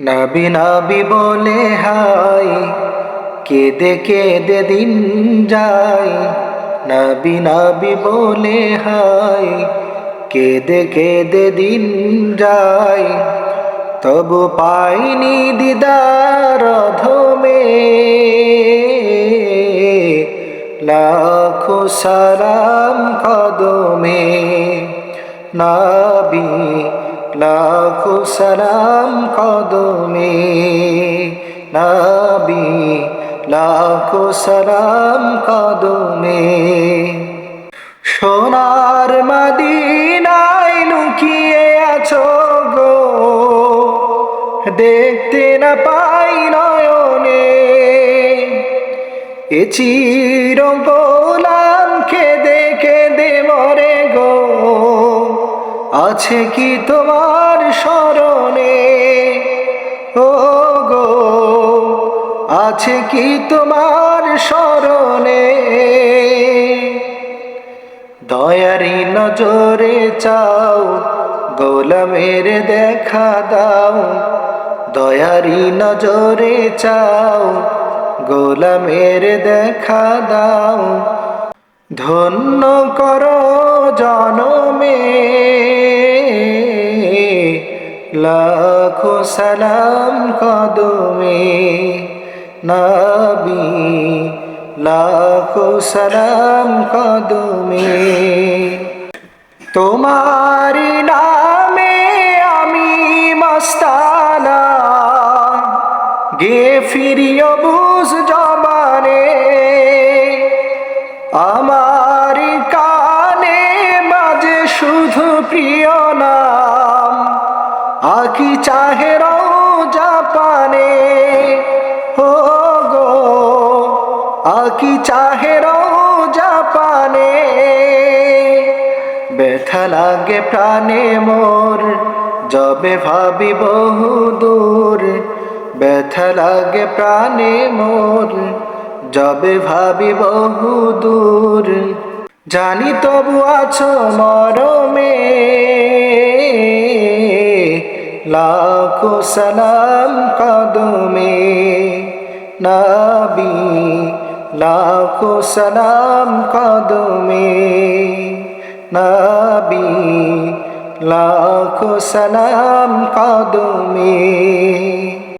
নাবি নাবি বলে, হাই, কেঁদে কেঁদে দিন যায়। নাবি নাবি বলে, হাই, কেঁদে কেঁদে দিন যায়। তবু পাইনি দিদার ধমে লাখো সালাম কদমে। নাবি লাখো সালাম কদমে, নাবি, লাখো সালাম কদমে। সোনার মদিনায় লুকিয়ে আছো গো, দেখতে না পাই নয়নে। এ চির আছে কি তোমার স্মরণে? ও গো, আছে কি তোমার স্মরণে? দয়ারি নজরে চাও, গোলামের দেখা দাও। দয়ারি নজরে চাও, গোলামের দেখা দাও। ধন্য করো জনমে। লাখো সালাম কদমে নাবি লাখো সালাম কদমে। তোমার নামে আমি মস্তানা গে ফিরিও চাহে জাপানে ও গো আকি চাহে জাপানে ব্যথা লাগে প্রাণে মোর, যবে ভাবি বহু দূর। ব্যথা লাগে প্রাণে মোর, যবে ভাবি বহু দূর। জানি তবু আছো মরমে লাখো সালাম কদমে নাবি লাখো সালাম কদমে নাবি লাখো সালাম কদমে।